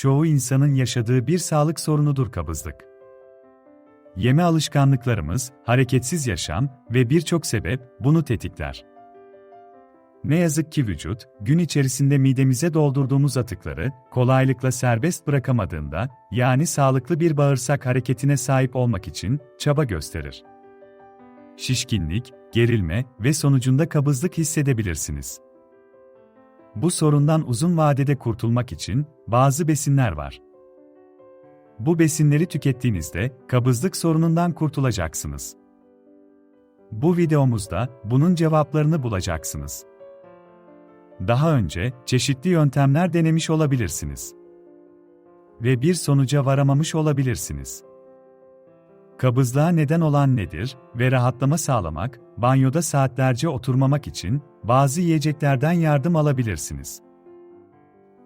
çoğu insanın yaşadığı bir sağlık sorunudur kabızlık. Yeme alışkanlıklarımız, hareketsiz yaşam ve birçok sebep bunu tetikler. Ne yazık ki vücut, gün içerisinde midemize doldurduğumuz atıkları kolaylıkla serbest bırakamadığında, yani sağlıklı bir bağırsak hareketine sahip olmak için çaba gösterir. Şişkinlik, gerilme ve sonucunda kabızlık hissedebilirsiniz. Bu sorundan uzun vadede kurtulmak için bazı besinler var. Bu besinleri tükettiğinizde kabızlık sorunundan kurtulacaksınız. Bu videomuzda bunun cevaplarını bulacaksınız. Daha önce çeşitli yöntemler denemiş olabilirsiniz. Ve bir sonuca varamamış olabilirsiniz. Kabızlığa neden olan nedir ve rahatlama sağlamak, banyoda saatlerce oturmamak için bazı yiyeceklerden yardım alabilirsiniz.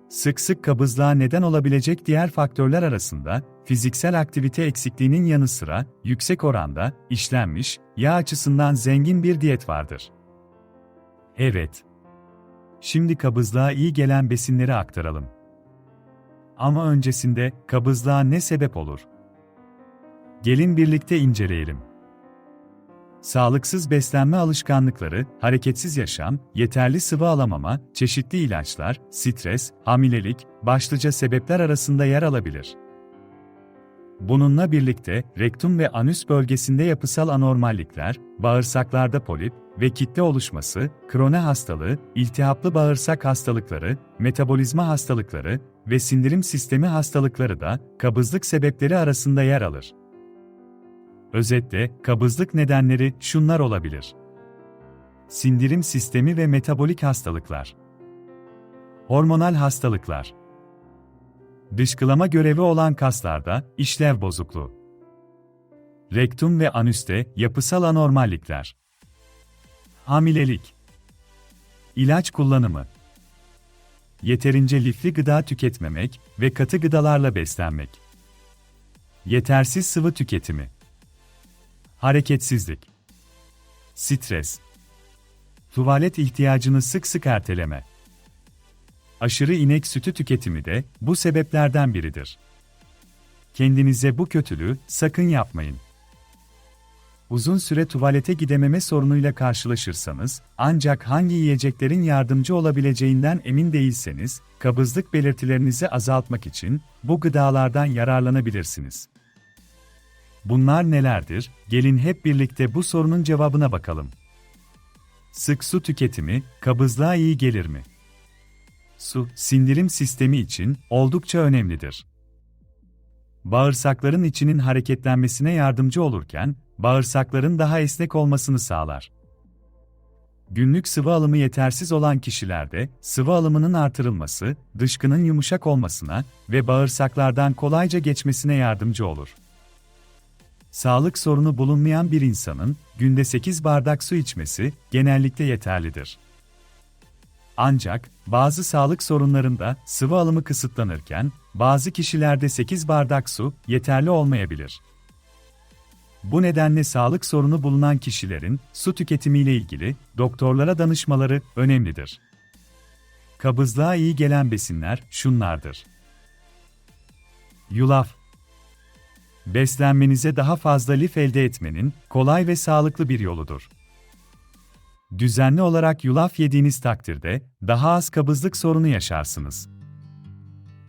Sık sık kabızlığa neden olabilecek diğer faktörler arasında fiziksel aktivite eksikliğinin yanı sıra yüksek oranda işlenmiş yağ açısından zengin bir diyet vardır. Evet. Şimdi kabızlığa iyi gelen besinleri aktaralım. Ama öncesinde kabızlığa ne sebep olur? Gelin birlikte inceleyelim. Sağlıksız beslenme alışkanlıkları, hareketsiz yaşam, yeterli sıvı alamama, çeşitli ilaçlar, stres, hamilelik, başlıca sebepler arasında yer alabilir. Bununla birlikte rektum ve anüs bölgesinde yapısal anormallikler, bağırsaklarda polip ve kitle oluşması, krone hastalığı, iltihaplı bağırsak hastalıkları, metabolizma hastalıkları ve sindirim sistemi hastalıkları da kabızlık sebepleri arasında yer alır. Özetle, kabızlık nedenleri şunlar olabilir. Sindirim sistemi ve metabolik hastalıklar. Hormonal hastalıklar. Dışkılama görevi olan kaslarda işlev bozukluğu. Rektum ve anüste yapısal anormallikler. Hamilelik. İlaç kullanımı. Yeterince lifli gıda tüketmemek ve katı gıdalarla beslenmek. Yetersiz sıvı tüketimi. Hareketsizlik. Stres. Tuvalet ihtiyacını sık sık erteleme. Aşırı inek sütü tüketimi de bu sebeplerden biridir. Kendinize bu kötülüğü sakın yapmayın. Uzun süre tuvalete gidememe sorunuyla karşılaşırsanız, ancak hangi yiyeceklerin yardımcı olabileceğinden emin değilseniz, kabızlık belirtilerinizi azaltmak için bu gıdalardan yararlanabilirsiniz. Bunlar nelerdir? Gelin hep birlikte bu sorunun cevabına bakalım. Sık su tüketimi, kabızlığa iyi gelir mi? Su, sindirim sistemi için oldukça önemlidir. Bağırsakların içinin hareketlenmesine yardımcı olurken, bağırsakların daha esnek olmasını sağlar. Günlük sıvı alımı yetersiz olan kişilerde, sıvı alımının artırılması, dışkının yumuşak olmasına ve bağırsaklardan kolayca geçmesine yardımcı olur. Sağlık sorunu bulunmayan bir insanın günde 8 bardak su içmesi genellikle yeterlidir. Ancak bazı sağlık sorunlarında sıvı alımı kısıtlanırken bazı kişilerde 8 bardak su yeterli olmayabilir. Bu nedenle sağlık sorunu bulunan kişilerin su tüketimiyle ilgili doktorlara danışmaları önemlidir. Kabızlığa iyi gelen besinler şunlardır. Yulaf Beslenmenize daha fazla lif elde etmenin kolay ve sağlıklı bir yoludur. Düzenli olarak yulaf yediğiniz takdirde daha az kabızlık sorunu yaşarsınız.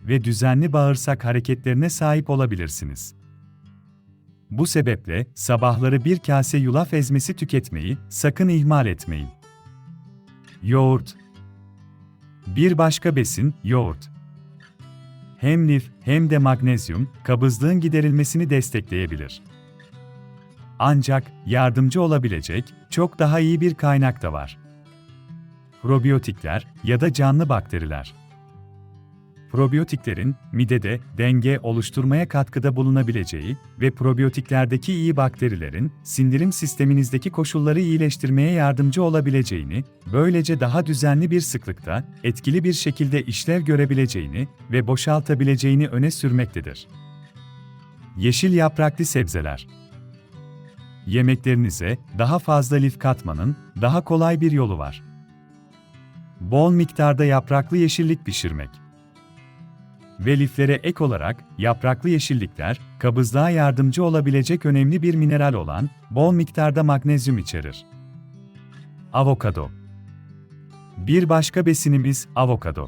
Ve düzenli bağırsak hareketlerine sahip olabilirsiniz. Bu sebeple sabahları bir kase yulaf ezmesi tüketmeyi sakın ihmal etmeyin. Yoğurt Bir başka besin yoğurt. Hem lif hem de magnezyum kabızlığın giderilmesini destekleyebilir. Ancak yardımcı olabilecek çok daha iyi bir kaynak da var. Probiyotikler ya da canlı bakteriler. Probiyotiklerin midede denge oluşturmaya katkıda bulunabileceği ve probiyotiklerdeki iyi bakterilerin sindirim sisteminizdeki koşulları iyileştirmeye yardımcı olabileceğini, böylece daha düzenli bir sıklıkta etkili bir şekilde işlev görebileceğini ve boşaltabileceğini öne sürmektedir. Yeşil yapraklı sebzeler Yemeklerinize daha fazla lif katmanın daha kolay bir yolu var. Bol miktarda yapraklı yeşillik pişirmek ve liflere ek olarak yapraklı yeşillikler, kabızlığa yardımcı olabilecek önemli bir mineral olan bol miktarda magnezyum içerir. Avokado Bir başka besinimiz avokado.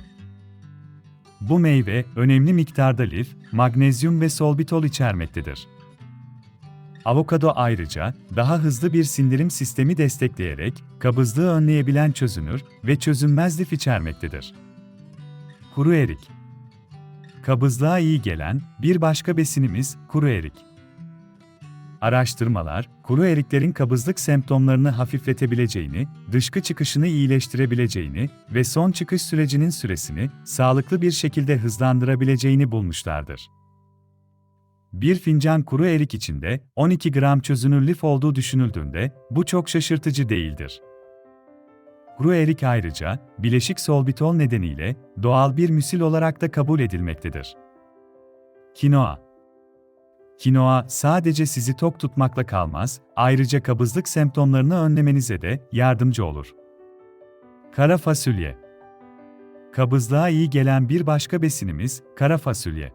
Bu meyve önemli miktarda lif, magnezyum ve solbitol içermektedir. Avokado ayrıca daha hızlı bir sindirim sistemi destekleyerek kabızlığı önleyebilen çözünür ve çözünmez lif içermektedir. Kuru erik Kabızlığa iyi gelen bir başka besinimiz kuru erik. Araştırmalar, kuru eriklerin kabızlık semptomlarını hafifletebileceğini, dışkı çıkışını iyileştirebileceğini ve son çıkış sürecinin süresini sağlıklı bir şekilde hızlandırabileceğini bulmuşlardır. Bir fincan kuru erik içinde 12 gram çözünür lif olduğu düşünüldüğünde bu çok şaşırtıcı değildir. Kuru erik ayrıca bileşik solbitol nedeniyle doğal bir müsil olarak da kabul edilmektedir. Kinoa Kinoa sadece sizi tok tutmakla kalmaz, ayrıca kabızlık semptomlarını önlemenize de yardımcı olur. Kara fasulye Kabızlığa iyi gelen bir başka besinimiz kara fasulye.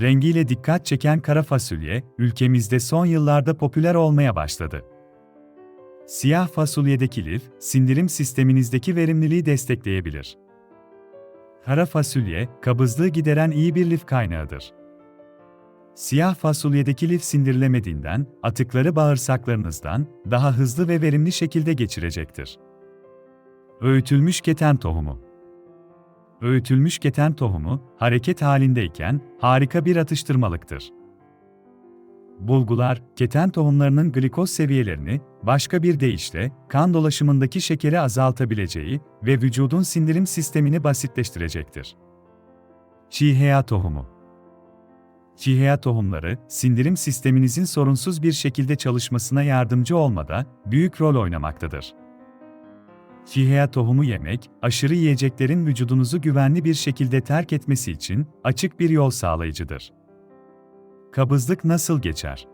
Rengiyle dikkat çeken kara fasulye, ülkemizde son yıllarda popüler olmaya başladı. Siyah fasulyedeki lif, sindirim sisteminizdeki verimliliği destekleyebilir. Kara fasulye, kabızlığı gideren iyi bir lif kaynağıdır. Siyah fasulyedeki lif sindirilemediğinden, atıkları bağırsaklarınızdan daha hızlı ve verimli şekilde geçirecektir. Öğütülmüş keten tohumu Öğütülmüş keten tohumu, hareket halindeyken harika bir atıştırmalıktır. Bulgular, keten tohumlarının glikoz seviyelerini, başka bir deyişle, kan dolaşımındaki şekeri azaltabileceği ve vücudun sindirim sistemini basitleştirecektir. Çiğheya tohumu Çiğheya tohumları, sindirim sisteminizin sorunsuz bir şekilde çalışmasına yardımcı olmada büyük rol oynamaktadır. Çiğheya tohumu yemek, aşırı yiyeceklerin vücudunuzu güvenli bir şekilde terk etmesi için açık bir yol sağlayıcıdır. Kabızlık nasıl geçer?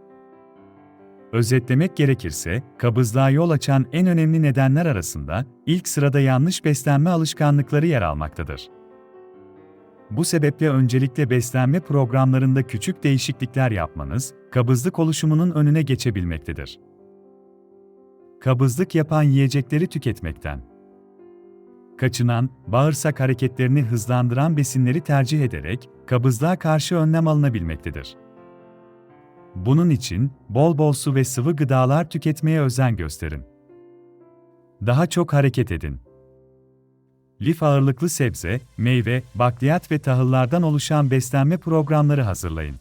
Özetlemek gerekirse, kabızlığa yol açan en önemli nedenler arasında ilk sırada yanlış beslenme alışkanlıkları yer almaktadır. Bu sebeple öncelikle beslenme programlarında küçük değişiklikler yapmanız, kabızlık oluşumunun önüne geçebilmektedir. Kabızlık yapan yiyecekleri tüketmekten kaçınan, bağırsak hareketlerini hızlandıran besinleri tercih ederek kabızlığa karşı önlem alınabilmektedir. Bunun için bol bol su ve sıvı gıdalar tüketmeye özen gösterin. Daha çok hareket edin. Lif ağırlıklı sebze, meyve, bakliyat ve tahıllardan oluşan beslenme programları hazırlayın.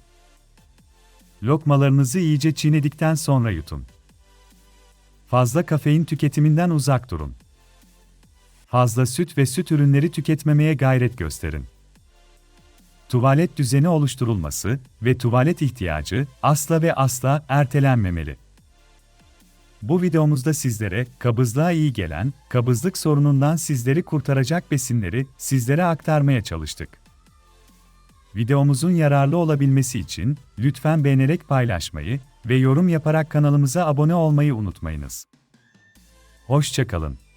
Lokmalarınızı iyice çiğnedikten sonra yutun. Fazla kafein tüketiminden uzak durun. Fazla süt ve süt ürünleri tüketmemeye gayret gösterin. Tuvalet düzeni oluşturulması ve tuvalet ihtiyacı asla ve asla ertelenmemeli. Bu videomuzda sizlere kabızlığa iyi gelen, kabızlık sorunundan sizleri kurtaracak besinleri sizlere aktarmaya çalıştık. Videomuzun yararlı olabilmesi için lütfen beğenerek paylaşmayı ve yorum yaparak kanalımıza abone olmayı unutmayınız. Hoşçakalın.